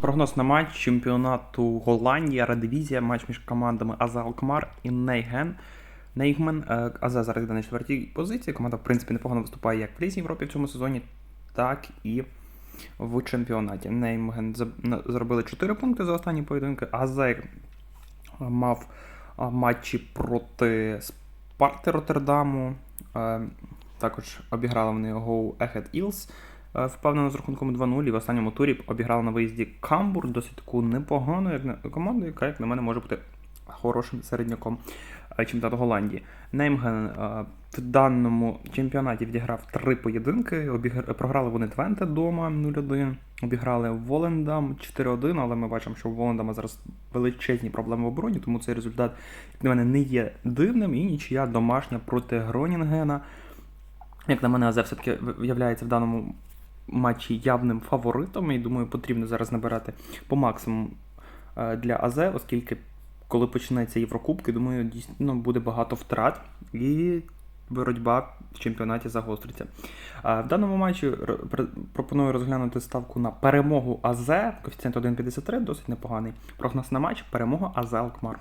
Прогноз на матч чемпіонату Голландії, Радивізія, матч між командами Аза Алкмар і Нейген. Нейгмен е, Аза зараз йде на четвертій позиції. Команда, в принципі, непогано виступає як в Лізі Європі в цьому сезоні, так і в чемпіонаті. Неймген зробили 4 пункти за останні поєдинки. Аза мав матчі проти Спарти Роттердаму. Е, Також обіграли вони Go Ahead е, впевнено з рахунком 2-0 і в останньому турі обіграли на виїзді Камбур, досить таку непогану як на команду, яка, як на мене, може бути хорошим середняком е, чемпіонату Голландії. Неймген е, в даному чемпіонаті відіграв три поєдинки. Програли вони Твенте вдома 0-1, обіграли Волендам 4-1, але ми бачимо, що у Волендама зараз величезні проблеми в обороні, тому цей результат, як на мене, не є дивним. І нічия домашня проти Гронінгена. Як на мене, Азе все-таки виявляється в даному матчі явним фаворитом. І думаю, потрібно зараз набирати по максимуму е, для АЗ, оскільки коли почнеться Єврокубки, думаю, дійсно буде багато втрат і боротьба в чемпіонаті загостриться. В даному матчі пропоную розглянути ставку на перемогу АЗ, коефіцієнт 1,53, досить непоганий. Прогноз на матч перемога АЗ Алкмар.